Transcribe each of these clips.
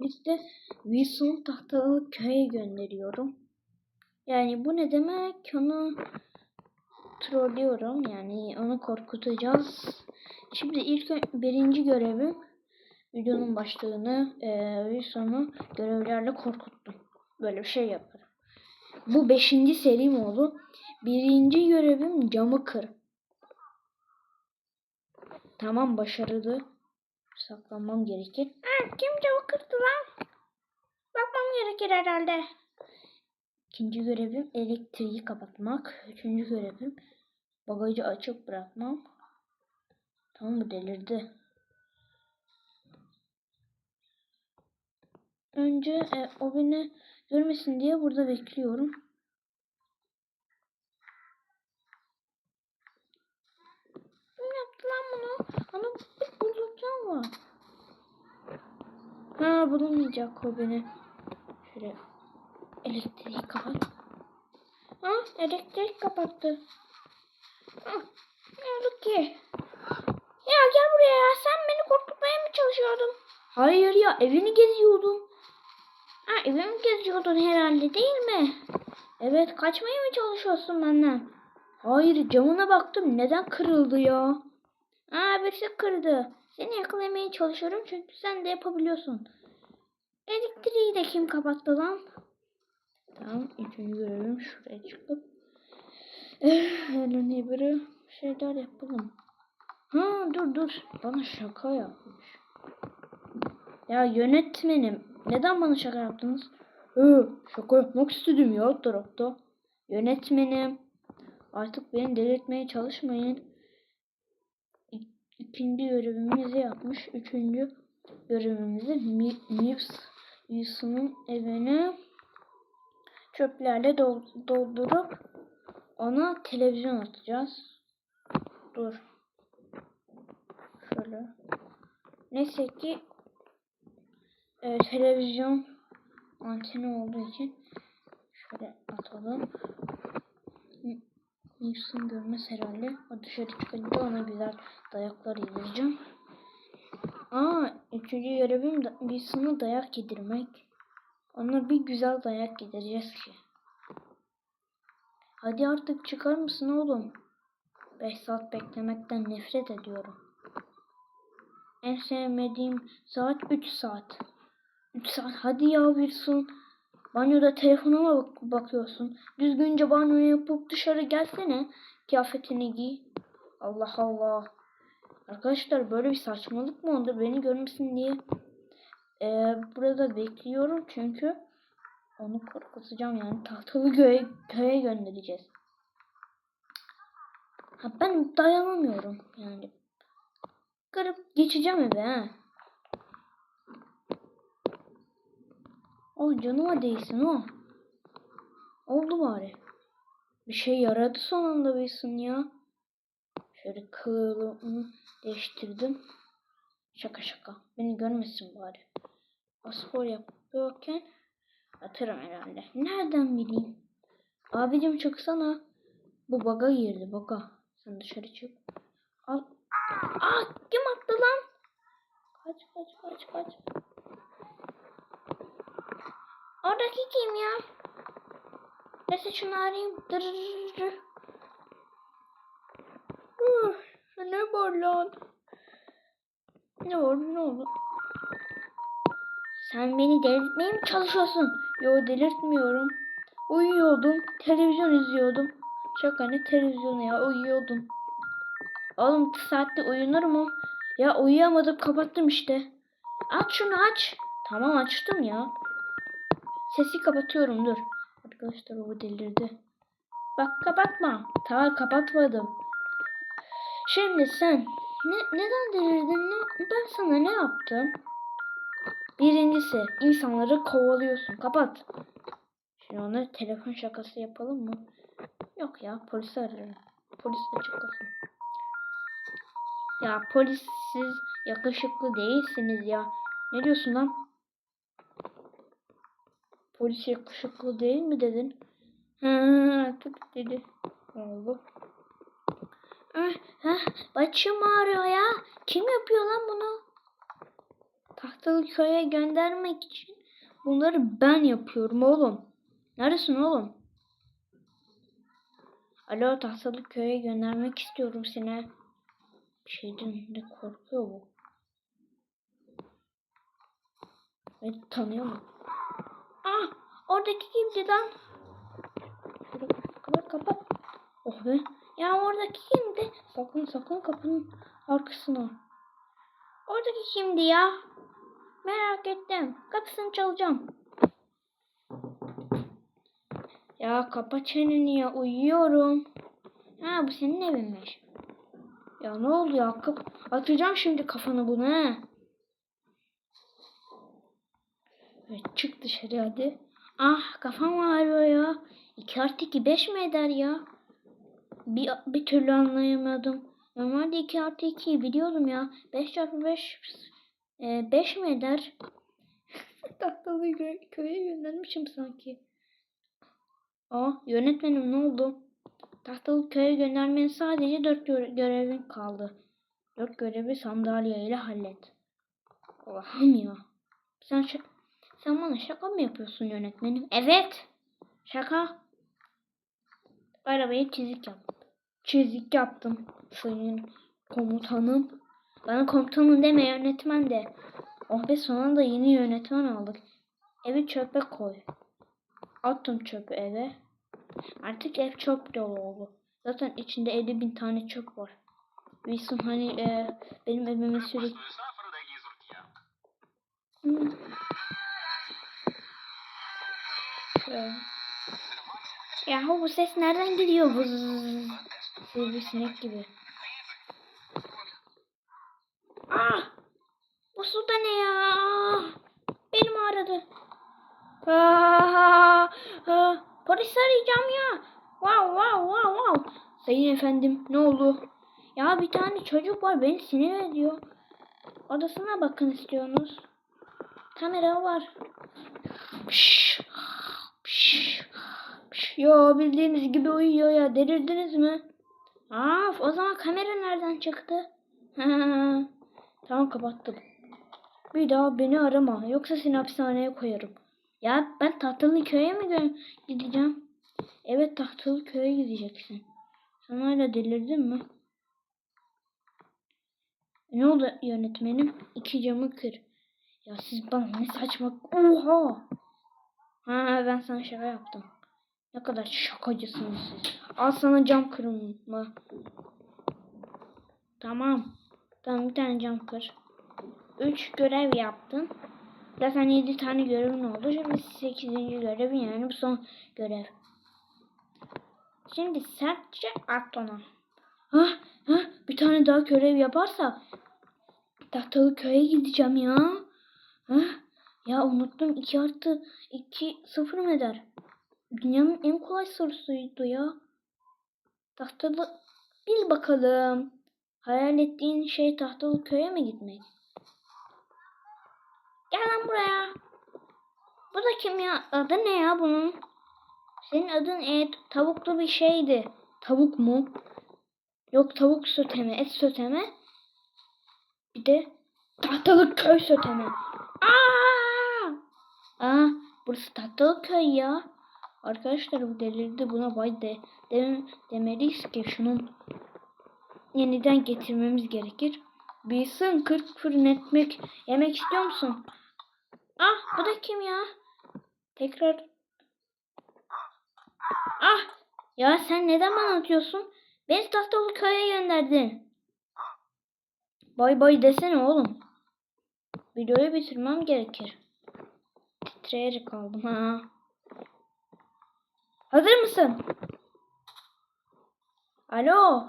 İşte Wilson tahtalı köye gönderiyorum. Yani bu ne demek? Onu trollüyorum. Yani onu korkutacağız. Şimdi ilk birinci görevim videonun başlığını eee Wilson'u görevlerle korkuttum. Böyle bir şey yaparım. Bu beşinci serim oldu. Birinci görevim camı kır. Tamam başarılı. Saklanmam gerekir. Ha, kim camı kırdı lan? Bakmam gerekir herhalde. İkinci görevim elektriği kapatmak. Üçüncü görevim bagajı açık bırakmam. Tamam mı delirdi. Önce e, o beni görmesin diye burada bekliyorum. Kim yaptı lan bunu? Onu var. Ha bulunmayacak o beni. Şöyle elektriği kapat. Ha elektrik kapattı. Ha, ne oldu ki? Ya gel buraya ya. Sen beni korkutmaya mı çalışıyordun? Hayır ya evini geziyordum. Ha evimi geziyordun herhalde değil mi? Evet kaçmaya mı çalışıyorsun benden? Hayır camına baktım neden kırıldı ya? Aa birisi kırdı. Seni yakalamaya çalışıyorum çünkü sen de yapabiliyorsun. Elektriği de kim kapattı lan? Tamam üçüncü görevim şuraya çıkıp. Hello Neighbor'ı şeyler yapalım. Ha dur dur bana şaka yapmış. Ya yönetmenim neden bana şaka yaptınız? Hı, şaka yapmak istedim ya tarafta. Yönetmenim artık beni delirtmeye çalışmayın. İkinci görevimizi yapmış. Üçüncü görevimizi Mi- Mips Wilson'un evine çöplerle dol- doldurup ona televizyon atacağız. Dur. Şöyle. Neyse ki e, televizyon anteni olduğu için şöyle atalım. Nilsson görmez herhalde. O dışarı çıkınca ona güzel dayaklar yedireceğim. Aa, üçüncü görevim da, Nilsson'a dayak yedirmek. Ona bir güzel dayak yedireceğiz ki. Hadi artık çıkar mısın oğlum? 5 saat beklemekten nefret ediyorum. En sevmediğim saat 3 saat. 3 saat hadi ya Wilson. Banyoda telefonuna bak bakıyorsun. Düzgünce banyo yapıp dışarı gelsene. Kıyafetini giy. Allah Allah. Arkadaşlar böyle bir saçmalık mı oldu? Beni görmesin diye. Ee, burada bekliyorum çünkü onu korkutacağım yani tahtalı köye, köye göndereceğiz. Ha ben dayanamıyorum yani. Kırıp geçeceğim eve ha. Oh canıma değsin o. Oldu bari. Bir şey yaradı sonunda Wilson ya. Şöyle kılığımı değiştirdim. Şaka şaka. Beni görmesin bari. O spor yapıyorken atarım herhalde. Nereden bileyim? Abicim çıksana. Bu baga girdi baga. Sen dışarı çık. Al. Aa kim attı lan? Kaç kaç kaç kaç. Oradaki kim ya? Neyse şunu arayayım. Dırırırır. Ne var lan? Ne oldu ne oldu? Sen beni delirtmeye mi çalışıyorsun? Yo delirtmiyorum. Uyuyordum. Televizyon izliyordum. Şaka ne televizyonu ya uyuyordum. Oğlum bu saatte uyunur mu? Ya uyuyamadım kapattım işte. Aç şunu aç. Tamam açtım ya. Sesi kapatıyorum dur. Arkadaşlar o delirdi. Bak kapatma. Tamam kapatmadım. Şimdi sen ne, neden delirdin? Ne, ben sana ne yaptım? Birincisi insanları kovalıyorsun. Kapat. Şimdi ona telefon şakası yapalım mı? Yok ya polisi ararım. Polis de çıkmasın. Ya polis siz yakışıklı değilsiniz ya. Ne diyorsun lan? Polis yakışıklı değil mi dedin? Hı tık dedi. Ne oldu? Ah, ah, başım ağrıyor ya. Kim yapıyor lan bunu? tahtalı köye göndermek için bunları ben yapıyorum oğlum. Neredesin oğlum? Alo tahtalı köye göndermek istiyorum seni. Bir şeyden de korkuyor bu. Beni tanıyor mu? Ah! Oradaki? Şöyle kapat kapat. Oh be. Ya oradaki kimdi? Sakın sakın kapının arkasına. Oradaki kimdi ya? Merak ettim. Kapısını çalacağım. Ya kapa çeneni ya uyuyorum. Ha bu senin evinmiş. Ya ne oldu ya? Atacağım şimdi kafanı bunu he. Evet, çık dışarı hadi. Ah kafam ağrıyor ya. 2 artı 2 5 mi eder ya? Bir, bir türlü anlayamadım. Normalde 2 artı 2'yi biliyordum ya. 5 çarpı 5 5 mi eder? Tahtalı kö- köye göndermişim sanki. Aa yönetmenim ne oldu? Tahtalı köye göndermenin sadece 4 görevin kaldı. 4 görevi sandalye ile hallet. Allah'ım ya. Sen sen bana şaka mı yapıyorsun yönetmenim? Evet. Şaka. Arabayı çizik yaptım. Çizik yaptım sayın komutanım. Bana komutanım deme yönetmen de. Oh be sonunda yeni yönetmen aldık. Evi çöpe koy. Attım çöpü eve. Artık ev çöp dolu oldu. Zaten içinde 50 bin tane çöp var. Wilson hani e, benim evime sürekli... Hmm. Şöyle. Yahu bu ses nereden geliyor? Vız. Sivrisinek gibi. Ah! Bu su da ne ya? Benim aradı. Ah, ah, polis arayacağım ya. Wow wow wow wow. Sayın efendim ne oldu? Ya bir tane çocuk var beni sinir ediyor. Odasına bakın istiyorsunuz. Kamera var. Pişt, Ya bildiğiniz gibi uyuyor ya. Delirdiniz mi? Aa, o zaman kamera nereden çıktı? tamam kapattım. Bir daha beni arama. Yoksa seni hapishaneye koyarım. Ya ben tahtalı köye mi gideceğim? Evet tahtalı köye gideceksin. Sen hala delirdin mi? Ne oldu yönetmenim? İki camı kır. Ya siz bana ne saçma... Oha! Ha ben sana şaka yaptım. Ne kadar şakacısınız siz. Al sana cam kırılma. Tamam. Tamam bir tane cam kır. Üç görev yaptın. Zaten yedi tane görevin oldu. Şimdi sekizinci görevin yani bu son görev. Şimdi sertçe at ona. Ah, ah, bir tane daha görev yaparsa tahtalı köye gideceğim ya. Ah, ya unuttum 2 artı 2 sıfır mı eder? Dünyanın en kolay sorusuydu ya. Tahtalı bil bakalım. Hayal ettiğin şey tahtalı köye mi gitmek? Gel lan buraya. Bu da kim ya? Adı ne ya bunun? Senin adın et tavuklu bir şeydi. Tavuk mu? Yok tavuk söteme, et söteme. Bir de tahtalı köy söteme. Aa! Aa, burası tahtalı köy ya. Arkadaşlar bu delirdi buna bay de, de demeliyiz ki şunun yeniden getirmemiz gerekir. Bilsin 40 fırın ekmek yemek istiyor musun? Ah bu da kim ya? Tekrar. Ah ya sen neden bana atıyorsun? Beni tahtalı köye gönderdin. Bay bay desene oğlum. Videoyu bitirmem gerekir. Titreyerek kaldım ha. Hazır mısın? Alo.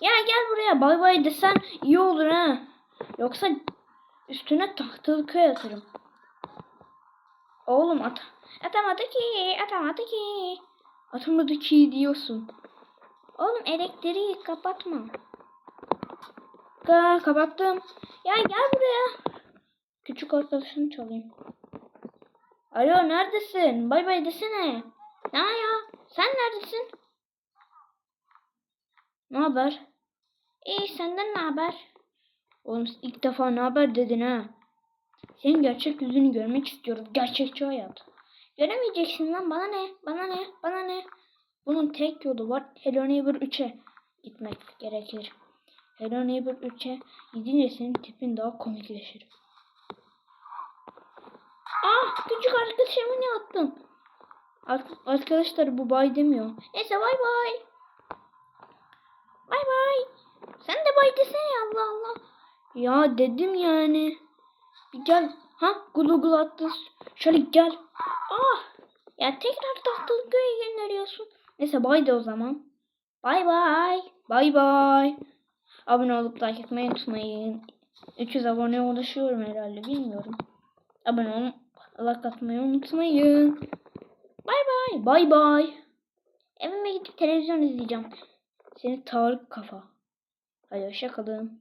Ya gel buraya bay bay desen iyi olur ha. Yoksa üstüne tahtalı köy atarım. Oğlum at atamadı ki atamadı ki. Atamadı ki diyorsun. Oğlum elektriği kapatma. Ka kapattım. Ya gel buraya. Küçük arkadaşını çalayım. Alo neredesin? Bay bay desene. Ne ya? Sen neredesin? Ne haber? İyi senden ne haber? Oğlum ilk defa ne haber dedin ha? Senin gerçek yüzünü görmek istiyoruz. Gerçekçi hayat. Göremeyeceksin lan. Bana ne? Bana ne? Bana ne? Bunun tek yolu var. Hello Neighbor 3'e gitmek gerekir. Hello Neighbor 3'e gidince senin tipin daha komikleşir. Ah! Küçük arkadaşımı ne attın? Ar- Arkadaşlar bu bay demiyor. Neyse bay bay. Bay bay. Sen de bay desene Allah Allah. Ya dedim yani. Bir gel. Ha gulu gulu attı. Şöyle gel. Ah. Ya tekrar tahtalı köye gönderiyorsun. Neyse bay de o zaman. Bay bay. Bay bay. Abone olup like etmeyi unutmayın. 300 aboneye ulaşıyorum herhalde bilmiyorum. Abone olup like atmayı unutmayın. Bay bay. Bay bay. Evime gidip televizyon izleyeceğim. Seni Tarık kafa. Hadi hoşça kalın.